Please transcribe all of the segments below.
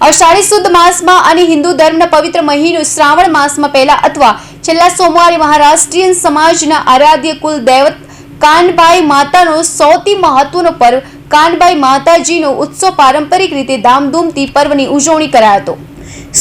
અષાઢી સુદ માસમાં અને હિન્દુ ધર્મના પવિત્ર મહિનો શ્રાવણ માસમાં પહેલા અથવા છેલ્લા સોમવારે મહારાષ્ટ્રીયન સમાજના આરાધ્ય કુલ દૈવત કાનબાઈ માતાનો સૌથી મહત્વનો પર્વ કાનબાઈ માતાજીનો ઉત્સવ પારંપરિક રીતે ધામધૂમથી પર્વની ઉજવણી કરાયો હતો.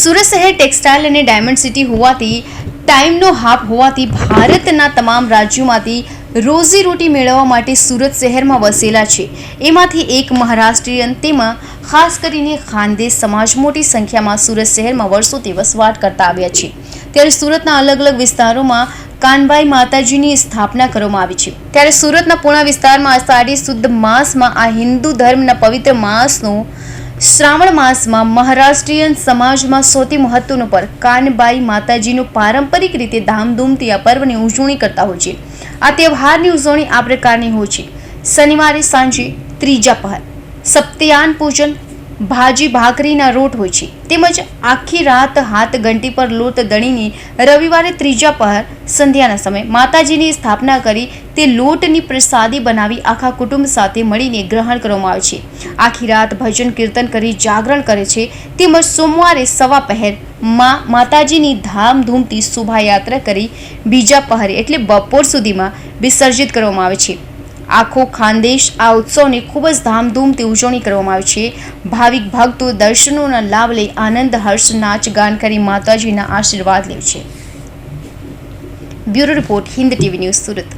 સુરત શહેર ટેક્સટાઇલ અને ડાયમંડ સિટી હોવાથી ટાઈમનો હાફ હોવાથી ભારતના તમામ રાજ્યોમાંથી રોજીરોટી મેળવવા માટે સુરત શહેરમાં વસેલા છે. એમાંથી એક મહારાષ્ટ્રીયન, તેમાં ખાસ કરીને ખાનદેશ સમાજ મોટી સંખ્યામાં સુરત શહેરમાં વર્ષોથી વસવાટ કરતા આવ્યા છે. ત્યારે સુરતના અલગ અલગ વિસ્તારોમાં કાનબાઈ માતાજીની સ્થાપના કરવામાં આવી છે. ત્યારે સુરતના પૂણા વિસ્તારમાં અષાઢી શુદ્ધ માસમાં આ હિન્દુ ધર્મના પવિત્ર માસનો શ્રાવણ માસમાં મહારાષ્ટ્રીયન સમાજમાં સૌથી મહત્વનું પર કાનબાઈ માતાજીનું પારંપરિક રીતે ધામધૂમથી આ પર્વની ઉજવણી કરતા હોય છે. આ તહેવારની ઉજવણી આ પ્રકારની હોય છે. શનિવારે સાંજે ત્રીજા પહર. સપ્તયાન પૂજન, ભાજી ભાખરીના રોટ હોય છે. તેમજ આખી રાત હાથ ઘંટી પર લોટ દણીને રવિવારે ત્રીજા પહર, સંધ્યાના સમયે માતાજીની સ્થાપના કરી તે લોટની પ્રસાદી બનાવી આખા કુટુંબ સાથે મળીને ગ્રહણ કરવામાં આવે છે. આખી રાત ભજન કીર્તન કરી જાગરણ કરે છે. તેમજ સોમવારે સવા પહેરમાં માતાજીની ધામધૂમથી શોભાયાત્રા કરી બીજા પહરે એટલે બપોર સુધીમાં વિસર્જિત કરવામાં આવે છે. આખો ખાનદેશ આ ઉત્સવની ખૂબ જ ધામધૂમથી ઉજવણી કરવામાં આવે છે. ભાવિક ભક્તો દર્શનોના લાભ લઈ આનંદ, હર્ષ, નાચ, ગાન કરી માતાજીના આશીર્વાદ લે છે. Bureau report, Hind TV news Surat.